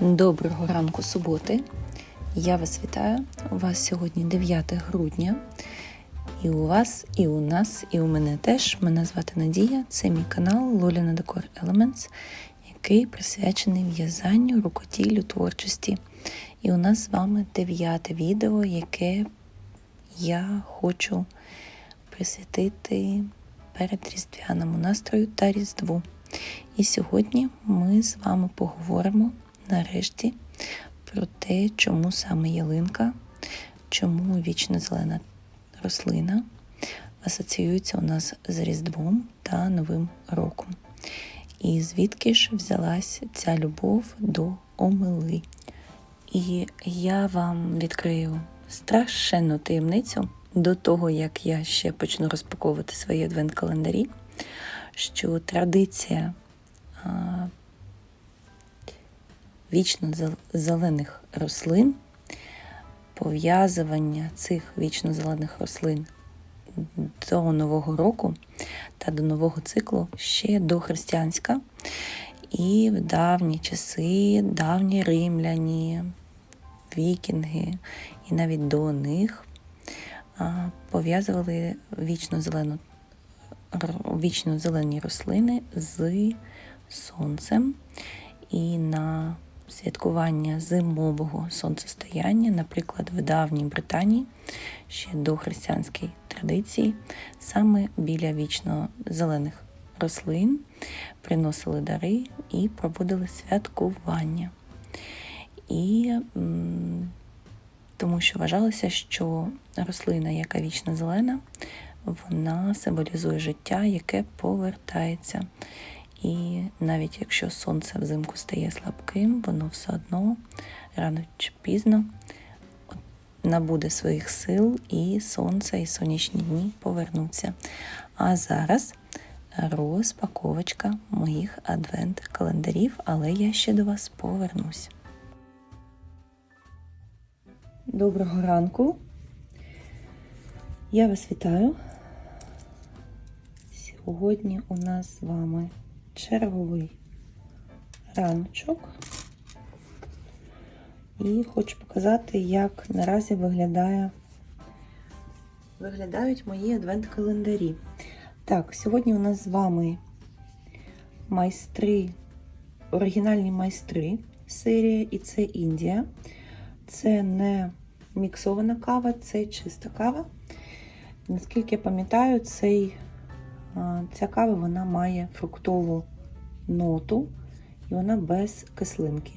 Доброго ранку суботи. Я вас вітаю. У вас сьогодні 9 грудня. І у вас, і у нас, і у мене теж. Мене звати Надія. Це мій канал Лоліна Декор Elements, який присвячений в'язанню, рукоділлю, творчості. І у нас з вами дев'яте відео, яке я хочу присвятити перед різдвяному настрою та Різдву. І сьогодні ми з вами поговоримо нарешті про те, чому саме ялинка, чому вічно зелена рослина асоціюється у нас з Різдвом та Новим роком. І звідки ж взялась ця любов до омели. І я вам відкрию страшенну таємницю до того, як я ще почну розпаковувати свої адвент-календарі, що традиція вічно зелених рослин, пов'язування цих вічно зелених рослин до Нового року та до нового циклу ще дохристиянська. І в давні часи, давні римляні, вікінги, і навіть до них пов'язували вічно зелену вічно зелені рослини з сонцем. І на святкування зимового сонцестояння, наприклад, в давній Британії, ще до християнської традиції, саме біля вічно зелених рослин приносили дари і проводили святкування. І тому що вважалося, що рослина, яка вічно зелена, вона символізує життя, яке повертається. І навіть якщо сонце взимку стає слабким, воно все одно рано чи пізно набуде своїх сил, і сонце, і сонячні дні повернуться. А зараз розпаковочка моїх адвент-календарів, але я ще до вас повернусь. Доброго ранку. Я вас вітаю. Сьогодні у нас з вами черговий раночок. І хочу показати, як наразі виглядає, виглядають мої адвент-календарі. Так, сьогодні у нас з вами майстри, оригінальні майстри серія, і це Індія. Це не міксована кава, це чиста кава. Наскільки я пам'ятаю, цей Ця кава вона має фруктову ноту і вона без кислинки.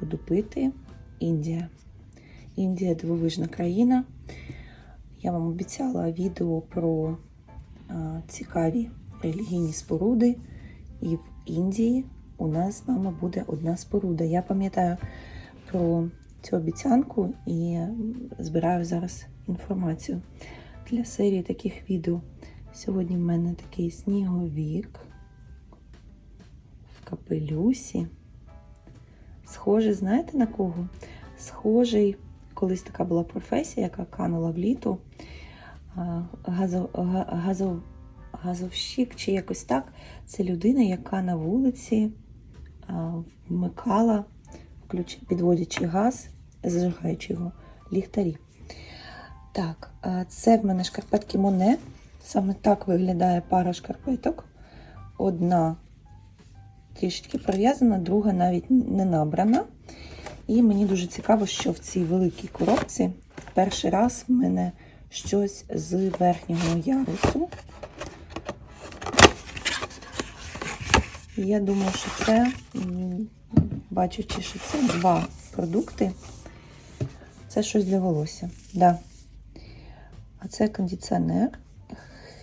Буду пити Індія. Індія дивовижна країна. Я вам обіцяла відео про цікаві релігійні споруди. І в Індії у нас з вами буде одна споруда. Я пам'ятаю про цю обіцянку і збираю зараз інформацію для серії таких відео. Сьогодні в мене такий сніговік в капелюсі. Схожий, знаєте на кого? Схожий, колись така була професія, яка канула в літу. Газов, газов, газовщик чи якось так. Це людина, яка на вулиці вмикала, підводячи газ, зажигаючи його ліхтарі. Так, це в мене шкарпетки Моне. Саме так виглядає пара шкарпеток. Одна трішечки пров'язана, друга навіть не набрана. І мені дуже цікаво, що в цій великій коробці перший раз в мене щось з верхнього ярусу. Я думаю, що це, бачучи, що це два продукти, це щось для волосся. Да. А це кондиціонер.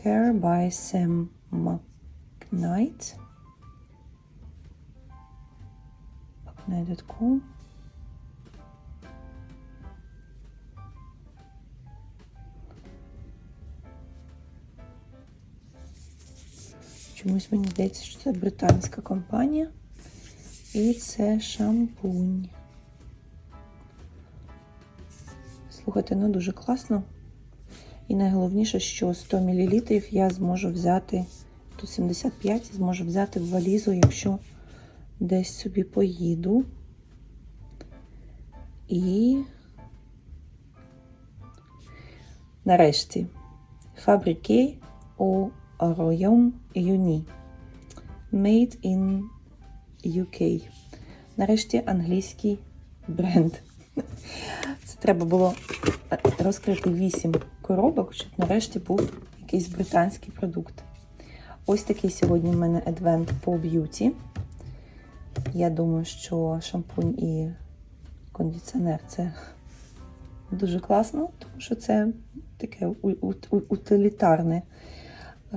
Hair by Sam McKnight. McKnight.com. Чомусь мені здається, що це британська компанія. І це шампунь. Слухайте, ну дуже класно. І найголовніше, що 100 мл я зможу взяти, тут 75 зможу взяти в валізу, якщо десь собі поїду. І нарешті Fabriqué au Royaume-Uni. Made in UK. Нарешті англійський бренд. Це треба було розкрити 8 коробок, щоб нарешті був якийсь британський продукт. Ось такий сьогодні в мене адвент по б'юті. Я думаю, що шампунь і кондиціонер це дуже класно, тому що це таке утилітарне.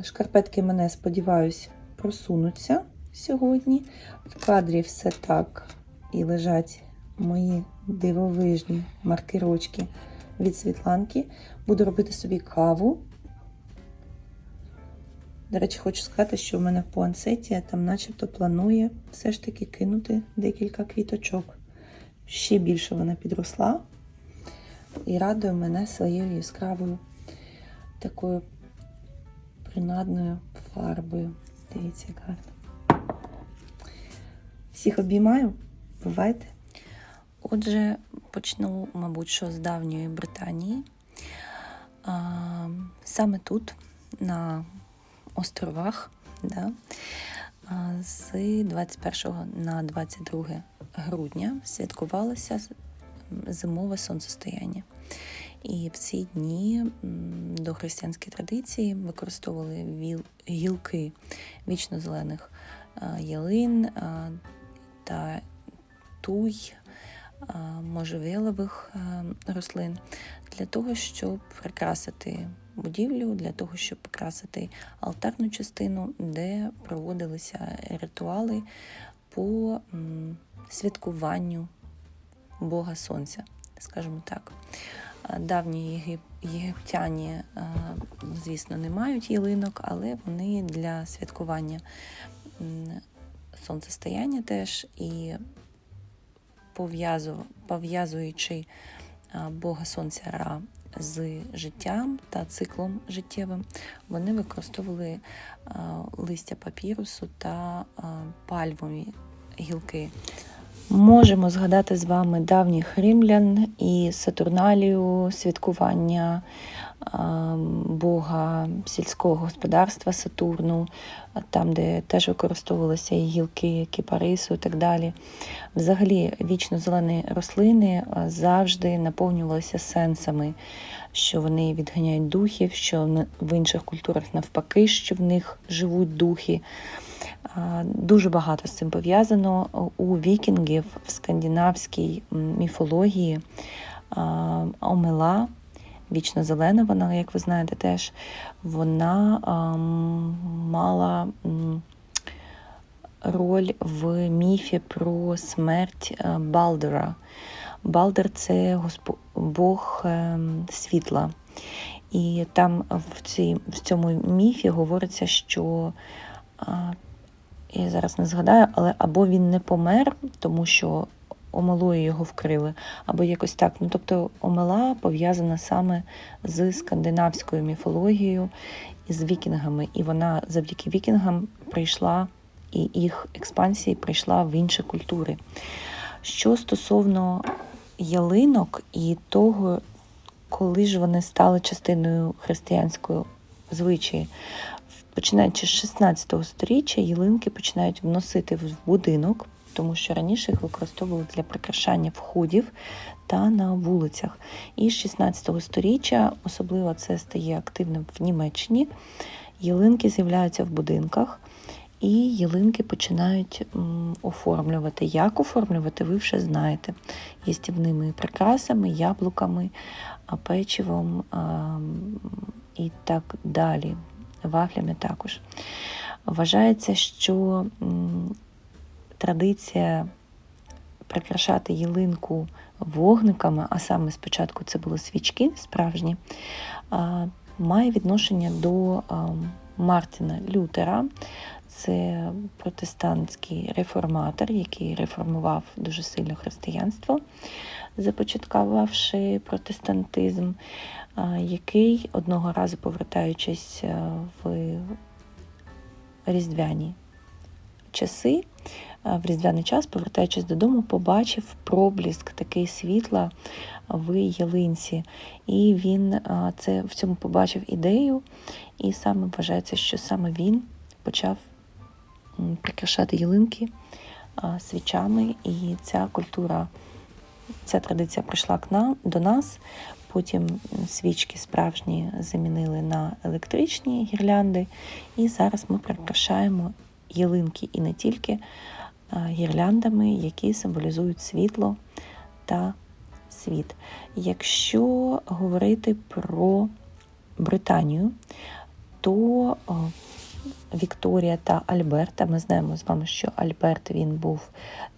Шкарпетки мене, сподіваюсь, просунуться сьогодні. В кадрі все так і лежать мої дивовижні маркерочки від Світланки. Буду робити собі каву. До речі, хочу сказати, що в мене в пуансеті там начебто планує все ж таки кинути декілька квіточок. Ще більше вона підросла і радує мене своєю яскравою такою принадною фарбою. Дивіться, як гарно. Всіх обіймаю. Бувайте. Отже, почну, мабуть, що з давньої Британії. Саме тут, на островах, да, з 21 на 22 грудня святкувалося зимове сонцестояння. І в ці дні до християнської традиції використовували гілки вічно-зелених ялин та туй можжевелових а, рослин для того, щоб прикрасити будівлю, для того, щоб прикрасити алтарну частину, де проводилися ритуали по святкуванню Бога Сонця, скажімо так. Давні єгиптяні, звісно, не мають ялинок, але вони для святкування сонцестояння теж і пов'язуючи Бога Сонця Ра з життям та циклом життєвим, вони використовували листя папірусу та пальмові гілки. Можемо згадати з вами давніх римлян і Сатурналію, святкування Бога сільського господарства Сатурну, там, де теж використовувалися і гілки кіпарису і так далі. Взагалі, вічно зелені рослини завжди наповнювалися сенсами, що вони відганяють духів, що в інших культурах навпаки, що в них живуть духи. Дуже багато з цим пов'язано. У вікінгів в скандинавській міфології омела, вічно зелена, вона, як ви знаєте, теж вона мала роль в міфі про смерть е, Балдера. Балдер це госпо- Бог ем, світла. І там в, цій, в цьому міфі говориться, що я зараз не згадаю, але або він не помер, тому що омелою його вкрили, або якось так. Ну, тобто омела пов'язана саме з скандинавською міфологією і з вікінгами. І вона завдяки вікінгам прийшла, і їх експансії прийшла в інші культури. Що стосовно ялинок і того, коли ж вони стали частиною християнської звичаї, починаючи з 16 століття, ялинки починають вносити в будинок, тому що раніше їх використовували для прикрашання входів та на вулицях. І з 16 століття, особливо це стає активним в Німеччині. Ялинки з'являються в будинках, і ялинки починають оформлювати. Як оформлювати, ви вже знаєте. Їстівними прикрасами, яблуками, печивом і так далі. Вафлями також. Вважається, що традиція прикрашати ялинку вогниками, а саме спочатку це були свічки справжні, має відношення до Мартіна Лютера. Це протестантський реформатор, який реформував дуже сильно християнство, започаткувавши протестантизм, який одного разу, повертаючись в різдвяні часи, е, в різдвяний час, повертаючись додому, побачив пробліск такий світла в ялинці. І він е, це в цьому побачив ідею, і саме вважається, що саме він почав прикрашати ялинки свічами, і ця культура, ця традиція прийшла к нам до нас. Потім свічки справжні замінили на електричні гірлянди, і зараз ми прикрашаємо ялинки і не тільки гірляндами, які символізують світло та світ. Якщо говорити про Британію, то Вікторія та Альберта. Ми знаємо з вами, що Альберт він був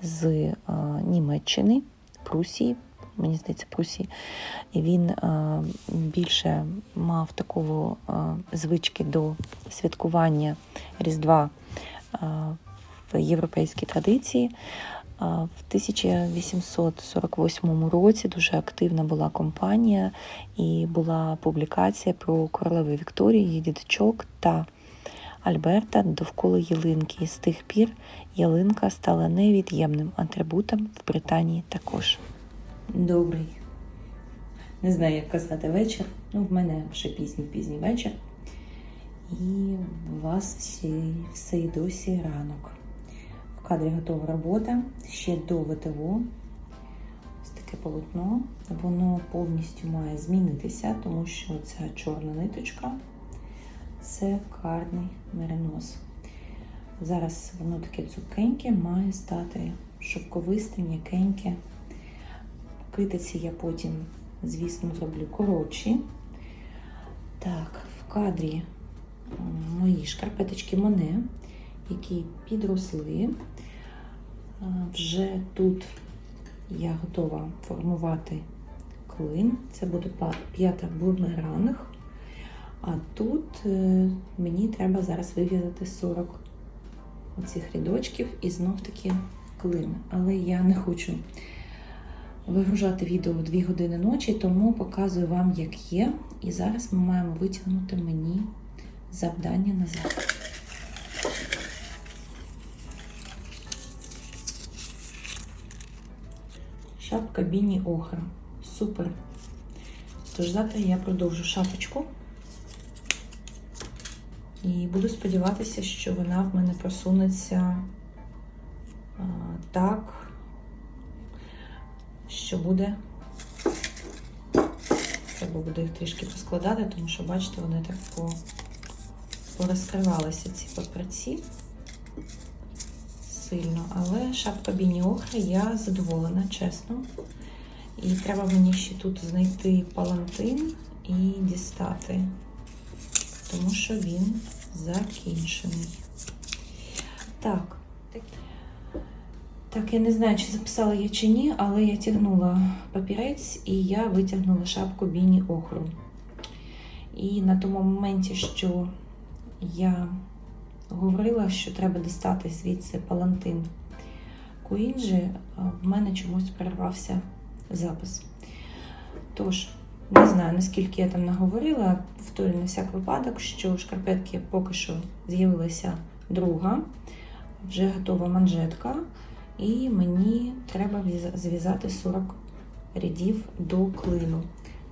з е, Німеччини, Прусії. Мені здається, Прусії. І він е, більше мав такого е, звички до святкування Різдва е, в європейській традиції. А В 1848 році дуже активна була компанія і була публікація про королеву Вікторію, її діточок та Альберта довкола ялинки. І з тих пір ялинка стала невід'ємним атрибутом в Британії також. Добрий. Не знаю, як казати вечір. Ну, в мене вже пізній пізній вечір. І у вас всі, все й досі ранок. В кадрі готова робота. Ще до ВТО. Ось таке полотно. Воно повністю має змінитися, тому що ця чорна ниточка це карний меринос. Зараз воно таке цупкеньке, має стати шовковисте, м'якеньке. Китиці я потім, звісно, зроблю коротші. Так, в кадрі мої шкарпеточки Моне, які підросли. Вже тут я готова формувати клин. Це буде п'ята бумеранг. А тут е, мені треба зараз вив'язати 40 оцих рядочків і знов таки клин. Але я не хочу вигружати відео в 2 години ночі, тому показую вам, як є. І зараз ми маємо витягнути мені завдання назад. Шапка Біні Охра. Супер. Тож завтра я продовжу шапочку. І буду сподіватися, що вона в мене просунеться так, що буде. Треба буде їх трішки поскладати, тому що, бачите, вони так по, порозкривалися ці папірці сильно. Але шапка Біні Охри я задоволена, чесно. І треба мені ще тут знайти палантин і дістати тому що він закінчений. Так. Так, я не знаю, чи записала я чи ні, але я тягнула папірець і я витягнула шапку Біні Охру. І на тому моменті, що я говорила, що треба дістати звідси палантин Куінджі, в мене чомусь перервався запис. Тож, не знаю, наскільки я там наговорила, повторюю на всяк випадок, що шкарпетки поки що з'явилася друга, вже готова манжетка, і мені треба зв'язати 40 рядів до клину.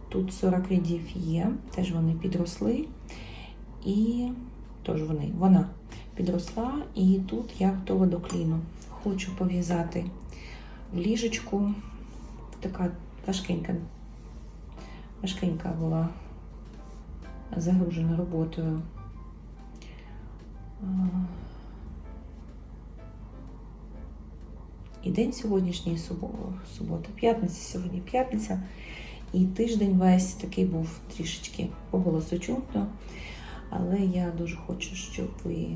Тут 40 рядів є, теж вони підросли, і тож вони, вона підросла, і тут я готова до кліну. Хочу пов'язати в ліжечку, така важкенька важкенька була загружена роботою. І день сьогоднішній субо- субота, п'ятниця сьогодні п'ятниця. І тиждень весь такий був трішечки по голосу чутно. Але я дуже хочу, щоб ви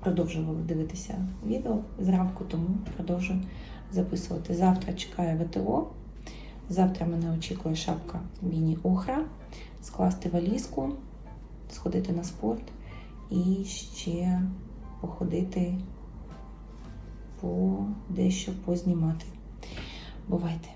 продовжували дивитися відео зранку, тому продовжую записувати. Завтра чекаю ВТО. Завтра мене очікує шапка Міні Охра, скласти валізку, сходити на спорт і ще походити по дещо познімати. Бувайте!